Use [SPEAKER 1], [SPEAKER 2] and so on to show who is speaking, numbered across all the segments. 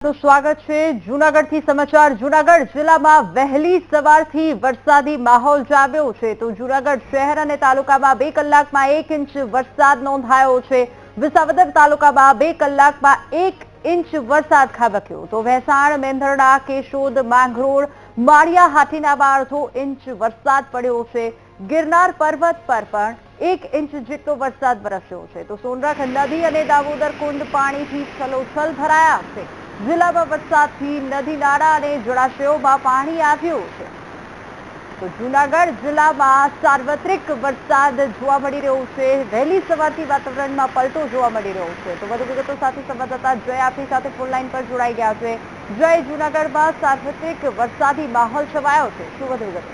[SPEAKER 1] સ્વાગત છે જૂનાગઢથી સમાચાર. જુનાગઢ જિલ્લામાં વહેલી સવારથી વરસાદી માહોલ જામ્યો છે. તો જુનાગઢ શહેર અને તાલુકામાં બે કલાકમાં એક ઇંચ વરસાદ નોંધાયો છે. વિસાવદર તાલુકામાં બે કલાકમાં એક ઇંચ વરસાદ ખાબક્યો. તો વહેસાણ, મેંધરડા, કેશોદ, માંગરોળ, માળિયા હાથીનામાં અડધો ઇંચ વરસાદ પડ્યો છે. ગિરનાર પર્વત પર પણ એક ઇંચ જેટલો વરસાદ વરસ્યો છે. તો સોનરખ નદી અને દામોદર કુંડ પાણીથી છલોછલ ભરાયા છે. જિલ્લામાં વરસાદથી નદી નાળા અને જળાશયોમાં પાણી આવ્યું છે. તો જૂનાગઢ જિલ્લામાં સાર્વત્રિક વરસાદ જોવા મળી રહ્યો છે. વહેલી સવારથી વાતાવરણમાં પલટો જોવા મળી રહ્યો છે. તો વધુ વિગતો સાથે સંવાદદાતા જય આપણી સાથે ફોન લાઈન પર જોડાઈ ગયા છે. જય જૂનાગઢમાં સાર્વત્રિક વરસાદી માહોલ છવાયો છે. શું વધુ વિગતો?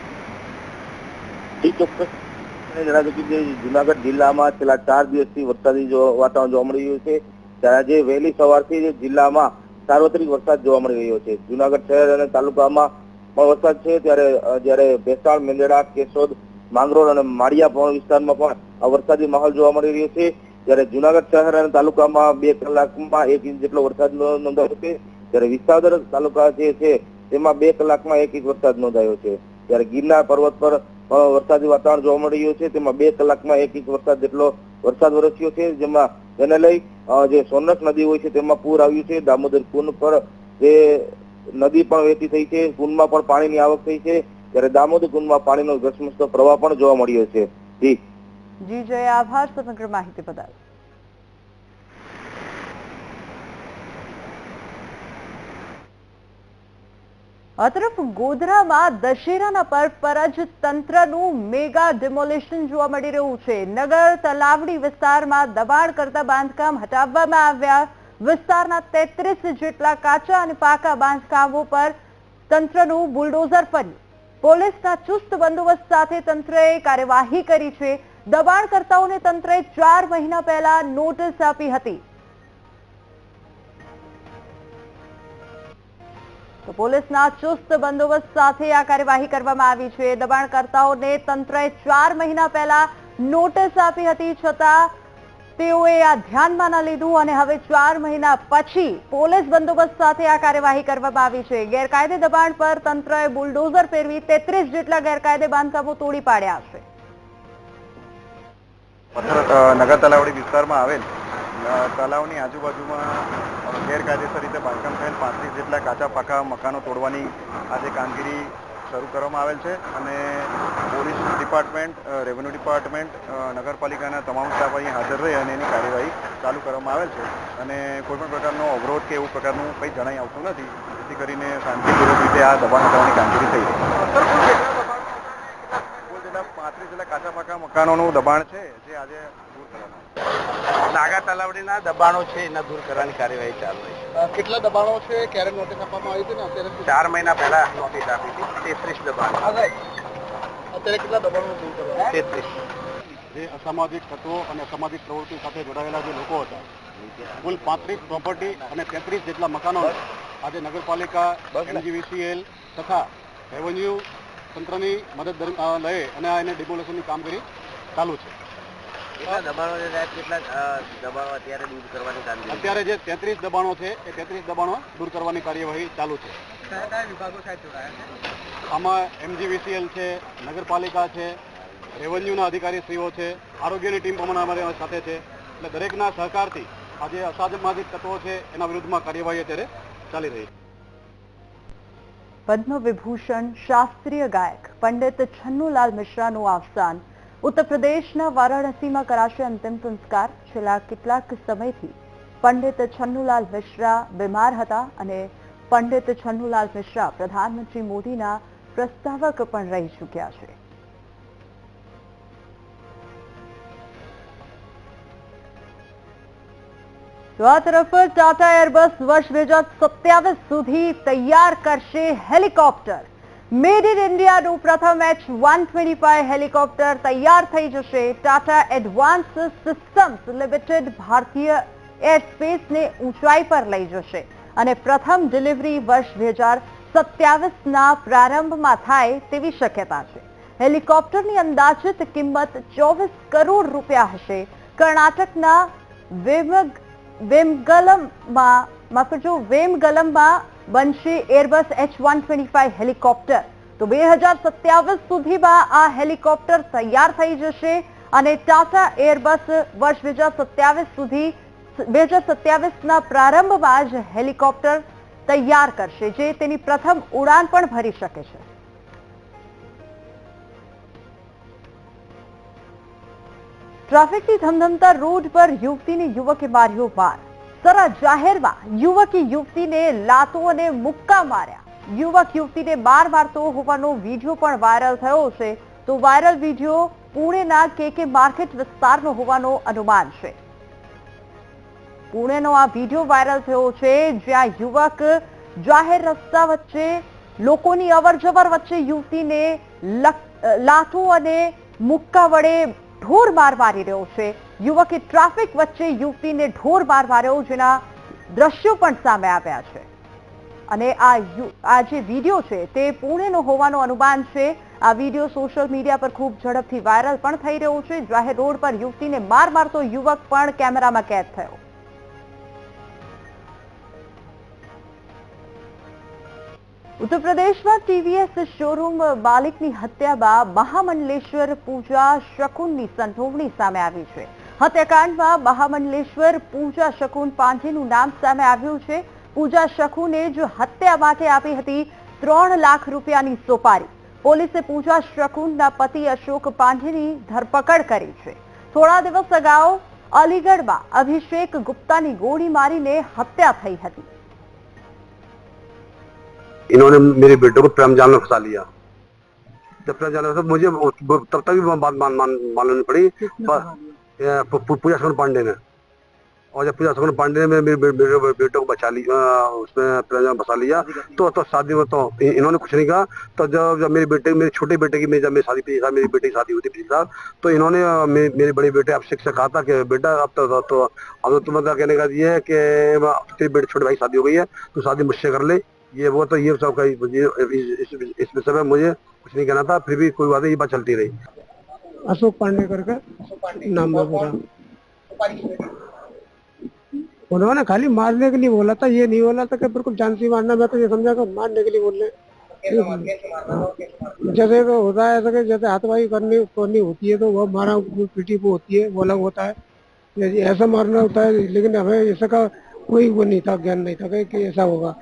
[SPEAKER 2] જુનાગઢ જિલ્લામાં છેલ્લા ચાર દિવસથી વરસાદી વાતાવરણ જોવા મળી રહ્યું છે. ત્યારે આજે વહેલી સવારથી જિલ્લામાં સાર્વત્રિક વરસાદ જોવા મળી રહ્યો છે. જુનાગઢ શહેર અને તાલુકામાં પણ વરસાદ છે. ત્યારે જ્યારે ભેસાણ, મેંદડા, કેશોદ, માંગરોળ અને માળિયા વિસ્તારમાં પણ વરસાદી માહોલ જોવા મળી રહ્યો છે. ત્યારે જુનાગઢ શહેર અને તાલુકામાં બે કલાકમાં એક ઇંચ જેટલો વરસાદ નોંધાયો છે. ત્યારે વિસાવદર તાલુકા જે છે, તેમાં બે કલાકમાં એક ઇંચ વરસાદ નોંધાયો છે. ત્યારે ગિરનાર પર્વત પર વરસાદી વાતાવરણ જોવા મળી રહ્યું છે. તેમાં બે કલાકમાં એક ઇંચ વરસાદ જેટલો વરસાદ વરસ્યો છે. જેમાં તેને લઈ જે સોનસ નદી હોય છે, તેમાં પૂર આવ્યું છે. દામોદર કુંડ પર જે નદી પણ વહેતી થઈ છે, કુંડમાં પણ પાણીની આવક થઈ છે. ત્યારે દામોદર કુંડમાં પાણીનો ઘસમસતો પ્રવાહ પણ જોવા મળ્યો છે. જી.
[SPEAKER 1] જય આભાર. સમગ્ર માહિતી બદલ આ તરફ ગોધરામાં દશેરાના પર્વ પર જ તંત્રનું મેગા ડિમોલિશન જોવા મળી રહ્યું છે. નગર તલાવડી વિસ્તારમાં દબાણ કરતા બાંધકામ હટાવવામાં આવ્યા. વિસ્તારના તેત્રીસ જેટલા કાચા અને પાકા બાંધકામો પર તંત્રનું બુલડોઝર ફર્યું પોલીસના ચુસ્ત બંદોબસ્ત સાથે તંત્રએ કાર્યવાહી કરી છે. દબાણકર્તાઓને તંત્રએ ચાર મહિના પહેલા નોટિસ આપી હતી. તો પોલીસના ચુસ્ત બંદોબસ્ત સાથે આ કાર્યવાહી કરવામાં આવી છે. દબાણકર્તાઓને તંત્રએ ચાર મહિના પહેલા નોટિસ આપી હતી, છતાં તેઓએ આ ધ્યાનમાં ન લીધું અને હવે ચાર મહિના પછી પોલીસ બંદોબસ્ત સાથે આ કાર્યવાહી કરવામાં આવી છે. ગેરકાયદે દબાણ પર તંત્રએ બુલડોઝર ફેરવી તેત્રીસ જેટલા ગેરકાયદે બાંધકામો તોડી પાડ્યા છે.
[SPEAKER 3] નગર તલાવડી વિસ્તારમાં આવેલ તલાવની આજુબાજુમાં ગેરકાયદેસર રીતે બાંધકામ થયેલ પાંત્રીસ જેટલા કાચા પાકા મકાનો તોડવાની આજે કામગીરી શરૂ કરવામાં આવેલ છે અને પોલીસ ડિપાર્ટમેન્ટ રેવન્યુ ડિપાર્ટમેન્ટ નગરપાલિકાના તમામ સ્ટાફ અહીં હાજર રહી અને એની કાર્યવાહી ચાલુ કરવામાં આવેલ છે અને કોઈ પણ પ્રકારનો અવરોધ કે એવું પ્રકારનું કંઈ જણાઈ આવતું નથી, જેથી કરીને શાંતિપૂર્વક રીતે આ દબાણ હટાવવાની કામગીરી થઈ રહી છે પાંત્રીસ જેટલા કાચા પાકા મકાનોનું દબાણ છે, જે આજે.
[SPEAKER 4] નાગા તલાવડીના દબાણો છે એના દૂર કરવાની કાર્યવાહી ચાલુ રહી છે.
[SPEAKER 5] કેટલા દબાણો છે? ક્યારે નોટિસ આપવામાં આવી હતી ને અત્યારે
[SPEAKER 4] ચાર મહિના પહેલા નોટિસ આપી હતી. તેત્રીસ દબાણ.
[SPEAKER 5] અત્યારે કેટલા દબાણો દૂર કરવા?
[SPEAKER 4] તેત્રીસ.
[SPEAKER 5] જે અસામાજિક તત્વો અને અસામાજિક પ્રવૃત્તિ સાથે જોડાયેલા જે લોકો હતા કુલ પાંત્રીસ પ્રોપર્ટી અને તેત્રીસ જેટલા મકાનો આજે નગરપાલિકા એનજીવીસીએલ તથા રેવન્યુ તંત્રની મદદ લઈ અને આ એને ડિમોલેશનની કામગીરી ચાલુ છે.
[SPEAKER 4] અત્યારે દૂર કરવાની કામગીરી
[SPEAKER 5] અત્યારે જે તેત્રીસ દબાણો છે એ તેત્રીસ દબાણો દૂર કરવાની કાર્યવાહી ચાલુ છે. આમાં એમજીવીસીએલ છે નગરપાલિકા છે રેવન્યુના અધિકારીશ્રીઓ છે આરોગ્યની ટીમ પણ અમારી સાથે છે. એટલે દરેકના સહકારથી આ જે અસામાજિક તત્વો છે એના વિરુદ્ધમાં કાર્યવાહી અત્યારે ચાલી રહી છે.
[SPEAKER 1] પદ્મ વિભૂષણ શાસ્ત્રીય ગાયક પંડિત છન્નુલાલ મિશ્રાનું અવસાન ઉત્તર પ્રદેશના વારાણસીમાં કરાશે અંતિમ સંસ્કાર. છેલ્લા કેટલાક સમયથી પંડિત છન્નુલાલ મિશ્રા બીમાર હતા અને પંડિત છન્નુલાલ મિશ્રા પ્રધાનમંત્રી મોદીના પ્રસ્તાવક પણ રહી ચૂક્યા છે. તો આ તરફ ટાટા એરબસ વર્ષ બે સુધી તૈયાર કરશે હેલિકોપ્ટર. મેડ ઇન ઇન્ડિયાનું પ્રથમ એચ વન હેલિકોપ્ટર તૈયાર થઈ જશે. ટાટા એડવાન્સ સિસ્ટમ્સ લિમિટેડ ભારતીય એરસ્પેસને ઊંચાઈ પર લઈ જશે. અને પ્રથમ ડિલિવરી વર્ષ બે હજાર સત્યાવીસના પ્રારંભમાં થાય તેવી શક્યતા છે. હેલિકોપ્ટરની અંદાજિત કિંમત ચોવીસ કરોડ રૂપિયા હશે. કર્ણાટકના વેમગ વેમગલમમાં માફ કરજો, વેમગલમમાં બનશે એરબસ એચ વન હેલિકોપ્ટર. તો બે સુધીમાં આ હેલિકોપ્ટર તૈયાર થઈ જશે અને ટાટા એરબસ વર્ષ બે સુધી બે સત્યાવીસના પ્રારંભમાં જ હેલિકોપ્ટર તૈયાર કરશે, જે તેની પ્રથમ ઉડાન પણ ભરી શકે છે. ટ્રાફિકની ધમધમતા રોડ પર યુવતીને યુવકે માર્યો માર સરા જાહેરમાં યુવકે યુવતીને લાતો અને મુક્કા માર્યા. યુવક યુવતીને માર મારતો હોવાનો વીડિયો પણ વાયરલ થયો છે. તો વાયરલ વીડિયો પુણેના કે માર્કેટ વિસ્તારનો હોવાનો અનુમાન છે. પુણેનો આ વીડિયો વાયરલ થયો છે, જ્યાં યુવક જાહેર રસ્તા વચ્ચે, લોકોની અવરજવર વચ્ચે યુવતીને લાથુ અને મુક્કા વડે ઢોર માર મારી રહ્યો છે. યુવકે ટ્રાફિક વચ્ચે યુવતીને ઢોર માર માર્યો જેના દ્રશ્યો પણ સામે આવ્યા છે. અને આ જે વીડિયો છે તે પુણેનો હોવાનું અનુમાન છે. આ વીડિયો સોશિયલ મીડિયા પર ખૂબ ઝડપથી વાયરલ પણ થઈ રહ્યો છે. જાહેર રોડ પર યુવતીને માર મારતો યુવક પણ કેમેરામાં કેદ થયો. ઉત્તર પ્રદેશમાં ટીવીએસ શોરૂમ માલિકની હત્યામાં મહામંડલેશ્વર પૂજા શકુનની સંડોવણી સામે આવી છે. હત્યાકાંડમાં મહામંડલેશ્વર પૂજા શકુન પાંજેનું નામ સામે આવ્યું છે પૂજા શકુને જ હત્યા માટે આપી હતી ત્રણ લાખ રૂપિયાની સોપારી પોલીસે પૂજા શકુનના પતિ અશોક પાંડેની ધરપકડ કરી છે થોડા દિવસ અગાઉ અલીગઢમાં અભિષેક ગુપ્તાની ગોળી મારીને હત્યા થઈ હતી
[SPEAKER 6] इन्होंने मेरे बेटे को प्रेम जाल में फंसा लिया जब प्रेम जाल में फंसा, मुझे वो- वो- तब तक भी बात मान, मान, मालूम नहीं पड़ी पर- ये पू- पू- पूजा सुमन पांडे ने। और जब पूजा सुमन पांडे ने मेरे बेटे को- बचा लिया उसमें फंसा लिया तो तो शादी में तो इन्होंने कुछ नहीं कहा। तो जब जब मेरे बेटे मेरे छोटे बेटे की जब मेरी शादी पिछले साल मेरी बेटी की शादी हुई थी पिछले साल तो इन्होंने मेरे बड़े बेटे आपसे से कहा था कि बेटा अब तो, तो, तो अब तो तुम्हारा कहने का ये है कि तेरे बेटे छोटे भाई शादी हो गई है तू शादी मुझसे कर ले। ये वो तो ये सब का इस, विषय में मुझे कुछ नहीं कहना था फिर भी कोई बात ये बात चलती रही।
[SPEAKER 7] अशोक पांडे करके नाम है पूरा उन्होंने खाली मारने के लिए बोला था ये नहीं बोला था कि बिल्कुल जान से मारना मैं तो ये समझा कि मारने के लिए बोल रहे। जैसे होता है ऐसा जैसे हाथवाई करनी करनी होती है तो वह मारा पीटी पे होती है वो अलग होता है। ऐसा मारना होता है लेकिन हमें ऐसा का कोई वो नहीं था ज्ञान नहीं था कि- ऐसा होगा।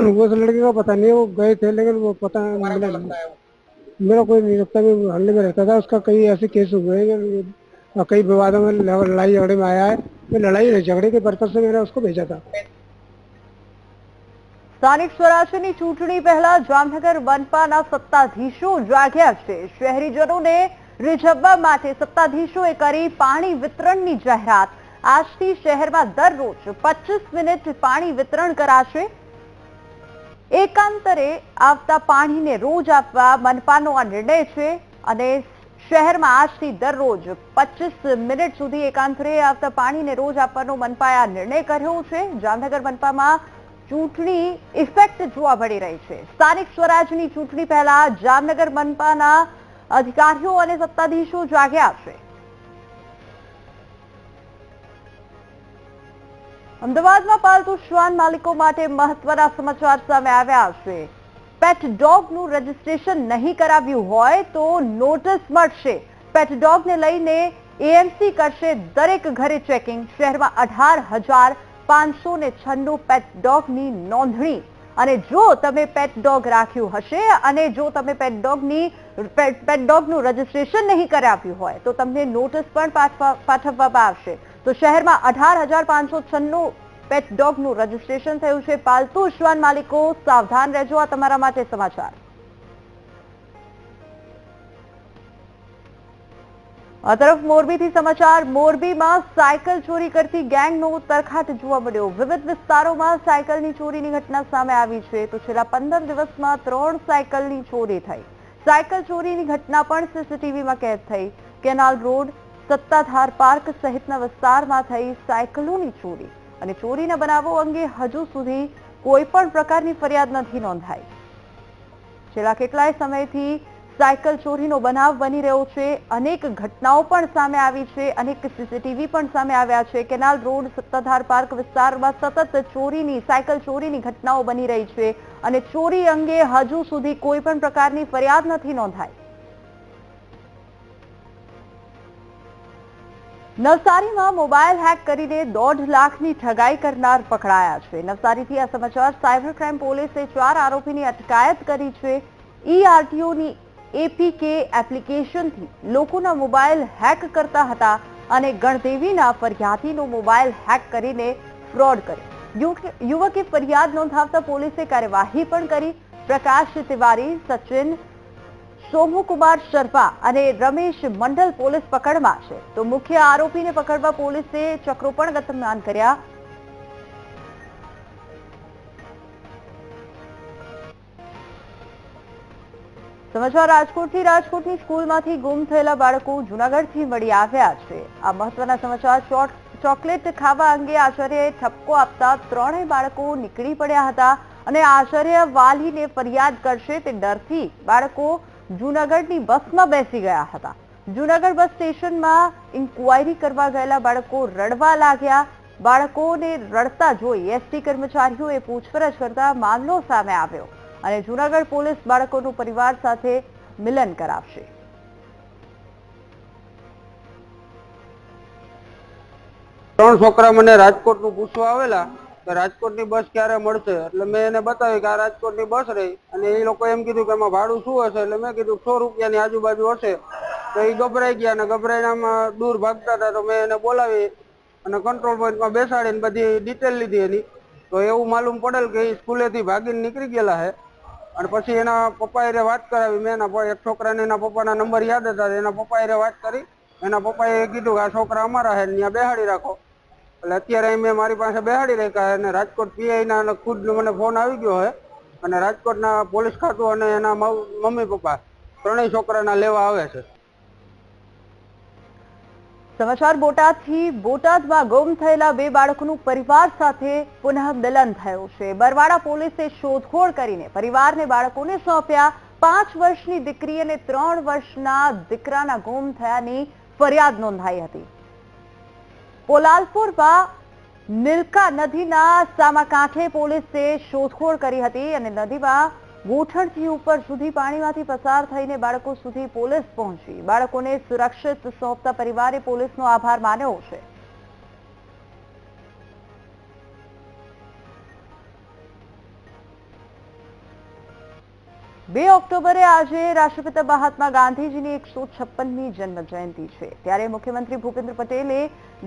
[SPEAKER 7] वो उस लड़के का पता नहीं है वो गए थे लेकिन वो पता नहीं। मेरा कोई नहीं लगता मैं हल्ले में रहता था उसका कई ऐसे केस हुए हैं कि और कई विवादों में ल- लड़ाई झगड़े में आया है मैं लड़ाई नहीं झगड़े के पर्पज से मैंने उसको भेजा था
[SPEAKER 1] સ્થાનિક સ્વરાજ્યની ચૂંટણી પહેલા જામનગર મનપાના સત્તાધીશો જાગ્યા છે શહેરીજનોને રીઝવવા માટે સત્તાધીશોએ કરી પાણી વિતરણની જાહેરાત આજથી શહેરમાં દરરોજ પચીસ મિનિટ પાણી વિતરણ કરાશે એકાંતરે આવતા પાણીને રોજ આપવા મનપાનો આ નિર્ણય છે અને શહેરમાં આજથી દરરોજ પચીસ મિનિટ સુધી એકાંતરે આવતા પાણીને રોજ આપવાનો મનપાએ આ નિર્ણય કર્યો છે. જામનગર મનપામાં ચૂંટણી ઇફેક્ટ જોવા મળી રહી છે. સ્થાનિક સ્વરાજની ચૂંટણી પહેલા જામનગર મનપાના અધિકારીઓ અને સત્તાધીશો જાગ્યા છે. અમદાવાદમાં પાલતુ શ્વાન માલિકો માટે મહત્વના સમાચાર સામે આવ્યા છે. પેટ ડોગનું રજીસ્ટ્રેશન નહીં કરાવ્યું હોય તો નોટિસ મળશે. પેટ ડોગને લઈને એએમસી કરશે દરેક ઘરે ચેકિંગ શહેરમાં અઢાર હજાર પાંચસો ને છન્નું પેટ ડોગની નોંધણી. અને જો તમે પેટ ડોગ રાખ્યું હશે અને જો તમે પેટ ડોગની પેટ ડોગનું રજીસ્ટ્રેશન નહીં કરાવ્યું હોય તો તમને નોટિસ પણ પાઠવા- પાઠવવામાં આવશે. તો શહેરમાં અઢાર હજાર પાંચસો છન્નું પેટ ડોગનું રજીસ્ટ્રેશન થયું છે. પાલતુ શ્વાન માલિકો, સાવધાન રહેજો. આ તમારા માટે સમાચાર. આ તરફ મોરબીથી સમાચાર. મોરબીમાં સાયકલ ચોરી કરતી ગેંગનો તરખાટ જોવા મળ્યો. વિવિધ વિસ્તારોમાં સાયકલની ચોરીની ઘટના સામે આવી છે. તો છેલ્લા પંદર દિવસમાં ત્રણ સાયકલની ચોરી થઈ. સાયકલ ચોરીની ઘટના પણ સીસીટીવીમાં કેદ થઈ. કેનાલ રોડ સત્તાધાર પાર્ક સહિતના વિસ્તારમાં થઈ સાયકલોની ચોરી અને ચોરીના બનાવો અંગે હજુ સુધી કોઈ પણ પ્રકારની ફરિયાદ નથી નોંધાઈ. છેલ્લા કેટલાય સમયથી સાયકલ ચોરીનો બનાવ બની રહ્યો છે. અનેક ઘટનાઓ પણ સામે આવી છે. અનેક સીસીટીવી પણ સામે આવ્યા છે. કેનાલ રોડ, સત્તાધાર પાર્ક વિસ્તારમાં સતત ચોરીની, સાયકલ ચોરીની ઘટનાઓ બની રહી છે અને ચોરી અંગે હજુ સુધી કોઈ પણ પ્રકારની ફરિયાદ નથી નોંધાઈ. નવસારીમાં મોબાઈલ હેક કરીને દોઢ લાખની ઠગાઈ કરનાર પકડાયા છે. નવસારીથી આ સમાચાર, સાયબર ક્રાઇમ પોલીસે ચાર આરોપીની અટકાયત કરી છે. ઈઆરટીઓની એપીકે એપ્લિકેશનથી લોકોના મોબાઈલ હેક કરતા હતા અને ગણદેવીના ફરિયાદીનો મોબાઈલ હેક કરીને ફ્રોડ કર્યો. યુવકે ફરિયાદ નોંધાવતા પોલીસે કાર્યવાહી પણ કરી. પ્રકાશ તિવારી, સચિન સોમુકુમાર શર્મા અને રમેશ મંડલ પોલીસ પકડમાં છે. તો મુખ્ય આરોપીને પકડવા પોલીસે ચક્રો પણ ગતિમાન કર્યા. સમાચાર રાજકોટથી, રાજકોટની સ્કૂલમાંથી ગુમ થયેલા બાળકો જૂનાગઢથી મળી આવ્યા છે. આ મહત્વના સમાચાર ચોકલેટ ખાવા અંગે આચાર્યએ ઠપકો આપતા ત્રણેય બાળકો નીકળી પડ્યા હતા અને આચાર્ય વાલીને ફરિયાદ કરશે તે ડરથી બાળકો જૂનાગઢની બસમાં બેસી ગયા હતા. જૂનાગઢ બસ સ્ટેશનમાં ઇન્કવાયરી કરવા ગયેલા બાળકો રડવા લાગ્યા. બાળકોને રડતા જોઈ એસટી કર્મચારીઓએ પૂછપરછ કરતા મામલો સામે આવ્યો અને જૂનાગઢ પોલીસ બાળકોનું પરિવાર સાથે મિલન કરાવશે.
[SPEAKER 8] ત્રણ છોકરા મને રાજકોટનું પૂછવા આવેલા. કે રાજકોટની બસ ક્યારે મળશે? એટલે મેં એને બતાવી કે આ રાજકોટની બસ રહી. અને એ લોકો એમ કીધું કે એમાં ભાડું શું હશે? એટલે મેં કીધું સો રૂપિયાની આજુબાજુ હશે. તો એ ગભરાઈ ગયા અને ગભરાઈનામાં દૂર ભાગતા હતા તો મેં એને બોલાવી અને કંટ્રોલ પોઈન્ટમાં બેસાડીને બધી ડિટેલ લીધી એની. તો એવું માલુમ પડેલ કે એ સ્કૂલેથી ભાગીને નીકળી ગયેલા છે અને પછી એના પપ્પાએ રે વાત કરાવી. મેં એના એક છોકરાને એના પપ્પાના નંબર યાદ હતા. એના પપ્પાએ રે વાત કરી. એના પપ્પાએ કીધું કે આ છોકરા અમારા છે ત્યાં બેહાડી રાખો. એટલે અત્યારે મેં મારી પાસે બેહાડી રાખ્યા અને રાજકોટ પીઆઈ ના ખુદ મને ફોન આવી ગયો હોય અને રાજકોટના પોલીસ ખાતું અને એના મમ્મી પપ્પા ત્રણેય છોકરાના લેવા આવે છે.
[SPEAKER 1] સમાચાર બોટાદથી, બોટાદમાં ગુમ થયેલા બે બાળકોનું પરિવાર સાથે પુનઃ મિલન થયું છે. બરવાડા પોલીસે શોધખોળ કરીને પરિવારને બાળકોને સોંપ્યા. પાંચ વર્ષની દીકરી અને ત્રણ વર્ષના દીકરાના ગુમ થયાની ફરિયાદ નોંધાઈ હતી. પોલાલપુરમાં નીલકા નદીના સામા કાંઠે પોલીસે શોધખોળ કરી હતી અને નદીમાં ગોઠણથી ઉપર સુધી પાણીમાંથી પસાર થઈને બાળકો સુધી પોલીસ પહોંચી. બાળકોને સુરક્ષિત સોંપતા પરિવારે પોલીસનો આભાર માન્યો છે. બે ઓક્ટોબરે આજે રાષ્ટ્રપિતા મહાત્મા ગાંધીજીની એકસો છપ્પનમી જન્મ જયંતિ છે. ત્યારે મુખ્યમંત્રી ભૂપેન્દ્ર પટેલે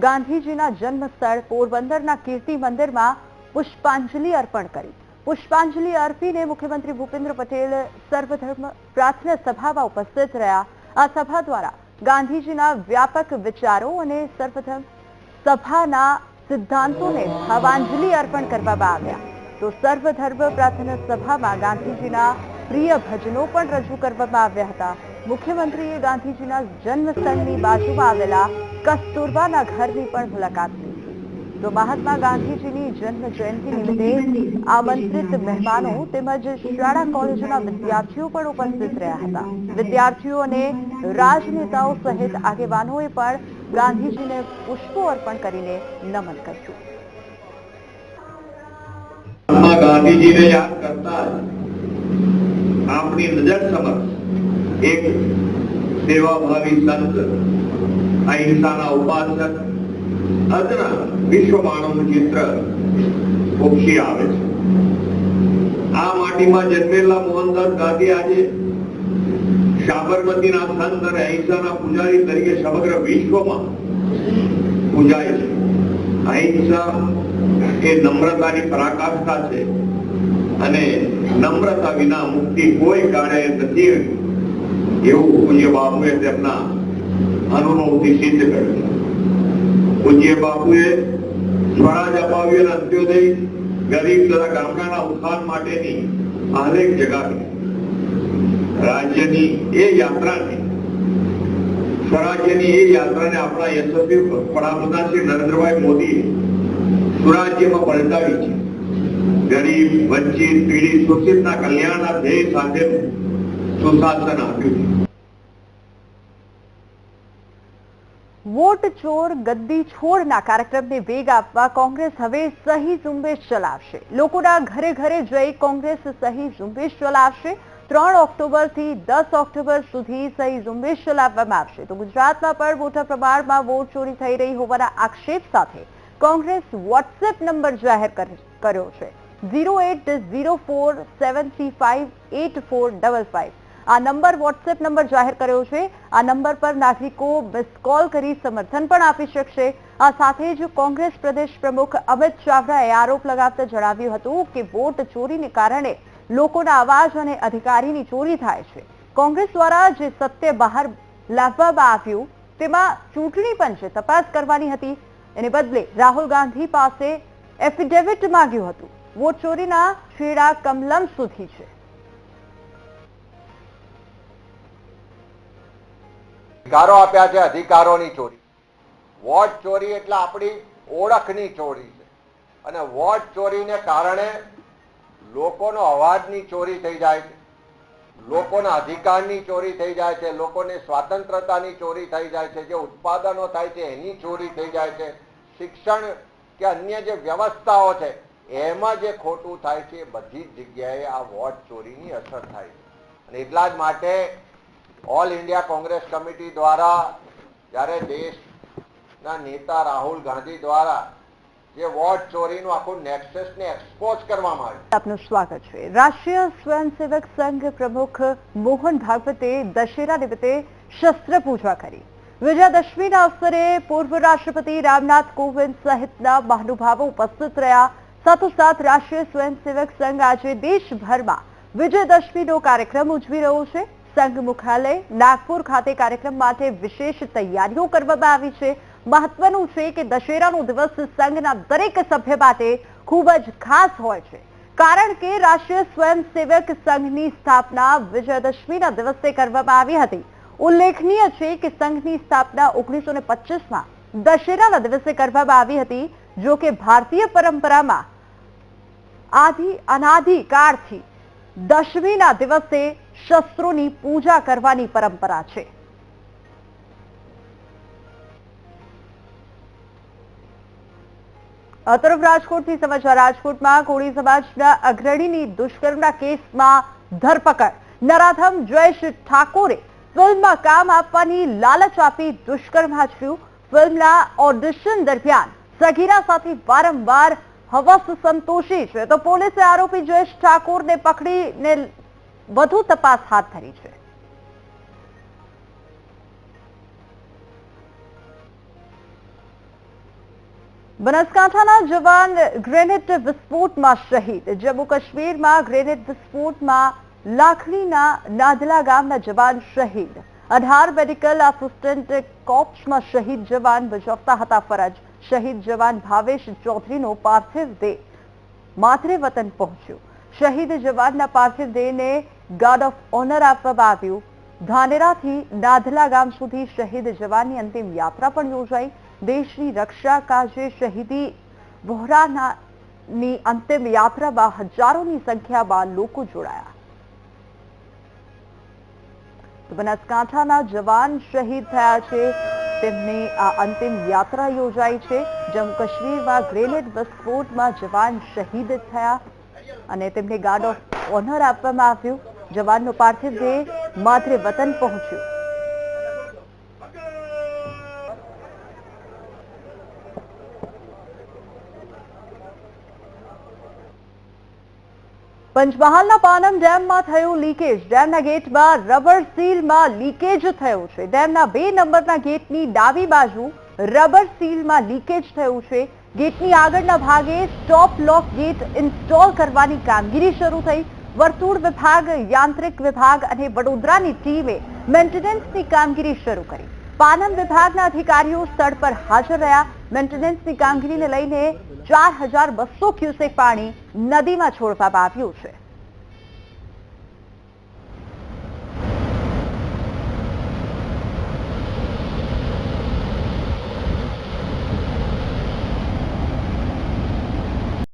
[SPEAKER 1] ગાંધીજીના જન્મ સ્થળ પોરબંદરના કીર્તિ મંદિરમાં પુષ્પાંજલિ અર્પણ કરી. પુષ્પાંજલિ અર્પીને મુખ્યમંત્રી ભૂપેન્દ્ર પટેલ સર્વધર્મ પ્રાર્થના સભામાં ઉપસ્થિત રહ્યા. આ સભા દ્વારા ગાંધીજીના વ્યાપક વિચારો અને સર્વધર્મ સભાના સિદ્ધાંતોને ભાવાંજલિ અર્પણ કરવામાં આવ્યા. તો સર્વધર્મ પ્રાર્થના સભામાં ગાંધીજીના પ્રિય ભજનો પણ રજૂ કરવામાં આવ્યા હતા. મુખ્યમંત્રીએ ગાંધીજીના જન્મસ્થળની બાજુમાં આવેલા કસ્તુરબાના ઘરની પણ મુલાકાત લીધી. તો મહાત્મા ગાંધીજીની જન્મ જયંતિ નિમિત્તે આમંત્રિત મહેમાનો તેમજ શાળા કોલેજના વિદ્યાર્થીઓ પણ ઉપસ્થિત રહ્યા હતા. વિદ્યાર્થીઓ અને રાજનેતાઓ સહિત આગેવાનોએ પણ ગાંધીજીને પુષ્પો અર્પણ કરીને નમન કર્યું.
[SPEAKER 9] ગાંધીજીને યાદ કરતા જ આપણી નજર સમક્ષ એક સેવાભાવી સંત, અહિંસાના ઉપાસક અદના વિશ્વ માનવનું ચિત્ર ઉપસી આવે છે. આ માટીમાં જન્મેલા મોહનદાસ ગાંધી આજે સાબરમતીના સંત અને અહિંસાના પૂજારી તરીકે સમગ્ર વિશ્વમાં પૂજાય છે. અહિંસા એ નમ્રતાની પરાકાષ્ઠા છે. અને નમ્રતા વિના મુક્તિ કોઈ કાળે નથી એવું પૂજ્ય બાપુએ તેમના અનુભવથી સિદ્ધ કર્યું. પૂજ્ય બાપુએ સ્વરાજ અપાવ્યો અંત્યોદય ગરીબ તથા ગામડાના ઉત્થાન માટેની આલેખ જગાવી. રાજ્યની એ યાત્રાને, સ્વરાજ્યની એ યાત્રાને આપણા યશસ્વી વડાપ્રધાન શ્રી નરેન્દ્રભાઈ મોદીએ સુરાજ્યમાં પલટાવી છે. ગરીબ, વંચિત, પીડિત શોષિતના કલ્યાણના ધ્યેય સાથે સુશાસન આપ્યું
[SPEAKER 1] વોટ ચોર, ગદ્દી છોડના કાર્યક્રમને વેગ આપવા કોંગ્રેસ હવે સહી ઝુંબેશ ચલાવશે. લોકોના ઘરે ઘરે જઈ કોંગ્રેસ સહી ઝુંબેશ ચલાવશે. ત્રણ ઓક્ટોબરથી દસ ઓક્ટોબર સુધી સહી ઝુંબેશ ચલાવવામાં આવશે. તો ગુજરાતમાં પણ મોટા પ્રમાણમાં વોટ ચોરી થઈ રહી હોવાના આક્ષેપ સાથે કોંગ્રેસ વોટ્સએપ નંબર જાહેર કરી- કર્યો છે. Zero eight zero four seven three five eight four double five આ નંબર વોટ્સએપ નંબર જાહેર કર્યો છે. આ નંબર પર નાગરિકો મિસ કોલ કરી સમર્થન પણ આપી શકશે. આ સાથે જ કોંગ્રેસ પ્રદેશ પ્રમુખ અમિત ચાવડાએ આરોપ લગાવતા જણાવ્યું હતું કે વોટ ચોરીને કારણે લોકોના અવાજ અને અધિકારીની ચોરી થાય છે. કોંગ્રેસ દ્વારા જે સત્ય બહાર લાવવામાં આવ્યું, તેમાં ચૂંટણી પંચે તપાસ કરવાની હતી. એને બદલે રાહુલ ગાંધી પાસે એફિડેવિટ માંગ્યું હતું. વોટ ચોરીના છેડા કમલમ સુધી છે
[SPEAKER 10] અધિકારો આપ્યા છે અધિકારોની ચોરી વોટ ચોરી એટલે આપણી ઓળખની ચોરી છે અને વોટ ચોરીને કારણે લોકોનો અવાજની ચોરી થઈ જાય છે લોકોના અધિકારની ચોરી થઈ જાય છે લોકોની સ્વાતંત્રતાની ચોરી થઈ જાય છે જે ઉત્પાદનો થાય છે એની ચોરી થઈ જાય છે શિક્ષણ કે અન્ય જે વ્યવસ્થાઓ છે એમાં જે ખોટું થાય છે બધી જગ્યાએ આ વોટ ચોરીની અસર થાય છે. અને એટલા જ માટે ઓલ ઇન્ડિયા કોંગ્રેસ કમિટી દ્વારા જ્યારે દેશના નેતા રાહુલ ગાંધી દ્વારા
[SPEAKER 1] સ્વાગત છે. રાષ્ટ્રીય સ્વયંસેવક સંઘ પ્રમુખ મોહન ભાગવતે દશેરા શસ્ત્ર પૂજા કરી. વિજયાદશમીના અવસરે પૂર્વ રાષ્ટ્રપતિ રામનાથ કોવિંદ સહિતના મહાનુભાવો ઉપસ્થિત રહ્યા. સાથોસાથ રાષ્ટ્રીય સ્વયંસેવક સંઘ આજે દેશભરમાં વિજયદશમીનો કાર્યક્રમ ઉજવી રહ્યો છે. સંઘ મુખ્યાલય નાગપુર ખાતે કાર્યક્રમ માટે વિશેષ તૈયારીઓ કરવામાં આવી છે. મહત્વનું છે કે દશેરાનો દિવસ સંઘના દરેક સભ્ય માટે ખૂબ જ ખાસ હોય છે. કારણ કે રાષ્ટ્રીય સ્વયંસેવક સંઘની સ્થાપના વિજયદશમીના દિવસે કરવામાં આવી હતી. ઉલ્લેખનીય છે કે સંઘની સ્થાપના ઓગણીસો પચીસમાં દશેરાના દિવસે કરવામાં આવી હતી, જો કે ભારતીય પરંપરામાં આદિ અનાદિ કાળથી દશમીના દિવસે શસ્ત્રોની પૂજા કરવાની પરંપરા છે. તરફ રાજકોટથી સમાચાર, રાજકોટમાં કોળી સમાજના અગ્રણીની દુષ્કર્મના કેસમાં ધરપકડ. નરાધમ જયેશ ઠાકોરે ફિલ્મમાં કામ આપવાની લાલચ આપી દુષ્કર્મ આચર્યું ફિલ્મના ઓડિશન દરમિયાન સગીરા સાથે વારંવાર હવસ સંતોષી છે. તો પોલીસે આરોપી જયેશ ઠાકોરને પકડીને વધુ તપાસ હાથ ધરી છે. બનાસકાંઠાના જવાન ગ્રેનેડ વિસ્ફોટમાં શહીદ. જમ્મુ કાશ્મીરમાં ગ્રેનેડ વિસ્ફોટમાં લાખણીના નાદલા ગામના જવાન શહીદ. અઢાર મેડિકલ આસિસ્ટન્ટ કોપ્સમાં શહીદ જવાન બજાવતા હતા ફરજ. શહીદ જવાન ભાવેશ ચૌધરીનો પાર્થિવ દેહ. માથરે વતન પહોંચ્યો. શહીદ જવાનના પાર્થિવ દેહને ગાર્ડ ઓફ ઓનર આપવામાં આવ્યું. ધાનેરાથી નાધલા ગામ સુધી શહીદ જવાનની અંતિમ યાત્રા પણ યોજાઈ. દેશની રક્ષા કાજે શહીદી વહોરાની અંતિમ યાત્રામાં હજારોની સંખ્યામાં લોકો જોડાયા. બનાસકાંઠાના જવાન શહીદ થયા છે. તેમની આ અંતિમ યાત્રા યોજાઈ છે. જમ્મુ કાશ્મીરમાં ગ્રેનેડ વિસ્ફોટમાં જવાન શહીદ થયા અને તેમને ગાર્ડ ઓફ ઓનર આપવામાં આવ્યું. જવાનનો પાર્થિવ દેહ માત્ર વતન પહોંચ્યો. પંચમહાલના પાનમ ડેમમાં થયું લીકેજ. ડેમના ગેટમાં રબર સીલમાં લીકેજ થયું છે. ડેમના બે નંબરના ગેટની ડાબી બાજુ રબર સીલમાં લીકેજ થયું છે. ગેટની આગળના ભાગે સ્ટોપ લોક ગેટ ઇન્સ્ટોલ કરવાની કામગીરી શરૂ થઈ. વર્તુળ વિભાગ, યાંત્રિક વિભાગ અને વડોદરાની ટીમે મેન્ટેનન્સની કામગીરી શરૂ કરી. પાનમ વિભાગના અધિકારીઓ સ્થળ પર હાજર રહ્યા. મેન્ટેનન્સની કામગીરીને લઈને ચાર હજાર બસો ક્યુસેક પાણી નદીમાં છોડવામાં આવ્યું છે.